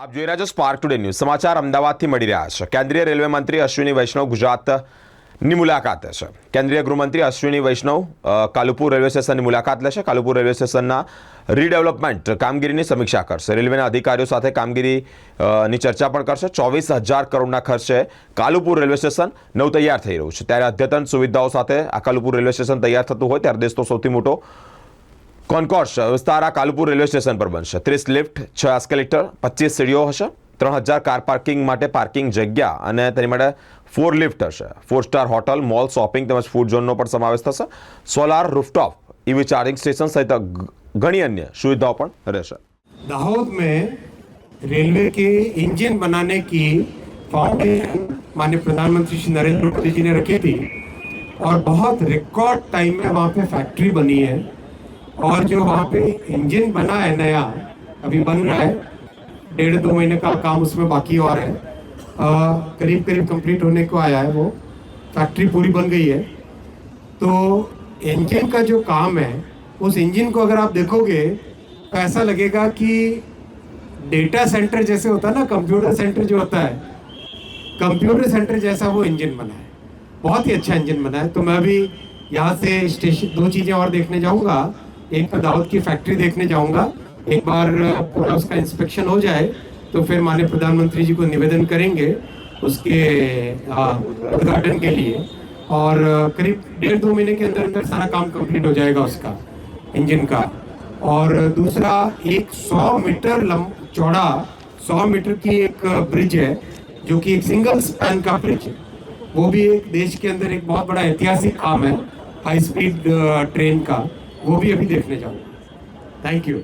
આપ જોઈ રહ્યા છો સ્પાર્ક ટુડે ન્યૂઝ સમાચાર અમદાવાદથી મળી રહ્યા છે. કેન્દ્રીય રેલવે મંત્રી અશ્વિની વૈષ્ણવ ગુજરાતની મુલાકાતે છે કેન્દ્રીય ગૃહમંત્રી અશ્વિની વૈષ્ણવ કાલુપુર રેલવે સ્ટેશનની મુલાકાત લેશે. કાલુપુર રેલવે સ્ટેશનના રીડેવલપમેન્ટ કામગીરીની સમીક્ષા કરશે. રેલવેના અધિકારીઓ સાથે કામગીરીની ચર્ચા પણ કરશે. ચોવીસ હજાર કરોડના ખર્ચે કાલુપુર રેલવે સ્ટેશન નવ તૈયાર થઈ રહ્યું છે. ત્યારે અદ્યતન સુવિધાઓ સાથે આ કાલુપુર રેલવે સ્ટેશન તૈયાર થતું હોય, ત્યારે દેશનો સૌથી મોટો કોન્કોર્સ વિસ્તાર આ કાલુપુર રેલવે સ્ટેશન પર બનશે ત્રીસ લિફ્ટ છ એસ્કેલેટર પચીસ સીડીઓ હશે ત્રણ હજાર કાર પાર્કિંગ માટે પાર્કિંગ જગ્યા અને તેની માટે ફોર લિફ્ટ હશે four star hotel mall shopping તેમજ ફૂડ ઝોનનો પણ સમાવેશ થશે solar rooftop EV charging station સહિત ગ- ઘણી અન્ય સુવિધાઓ પણ રહેશે दाहोद में रेलवे के इंजन बनाने की फाउंडेशन माननीय प्रधानमंत्री श्री नरेंद्र मोदी जी ने रखी थी और बहुत रिकॉर्ड टाइम में वहाँ पे फैक्ट्री बनी है और जो वहाँ पे इंजन बना है नया अभी बन रहा है डेढ़ दो महीने का काम उसमें बाकी और है। अ, करीब करीब कंप्लीट होने को आया है वो फैक्ट्री पूरी बन गई है। तो इंजन का जो काम है उस इंजन को अगर आप देखोगे तो ऐसा लगेगा कि डेटा सेंटर जैसे होता है ना कंप्यूटर सेंटर जो होता है कंप्यूटर सेंटर जैसा वो इंजन बना है। बहुत ही अच्छा इंजन बना है। तो मैं अभी यहाँ से स्टेशन दो चीज़ें और देखने जाऊँगा। एक तो दाऊद की फैक्ट्री देखने जाऊँगा। एक बार पूरा उसका इंस्पेक्शन हो जाए तो फिर माननीय प्रधानमंत्री जी को निवेदन करेंगे उसके उद्घाटन के लिए। और करीब डेढ़ दो महीने के अंदर अंदर सारा काम कंप्लीट हो जाएगा उसका इंजन का। और दूसरा, एक सौ मीटर लंब, चौड़ा, सौ मीटर की एक ब्रिज है, जो कि एक सिंगल स्पैन का ब्रिज है। वो भी एक देश के अंदर एक बहुत बड़ा ऐतिहासिक काम है हाई स्पीड ट्रेन का। वो भी अभी देखने जाऊँगा। Thank you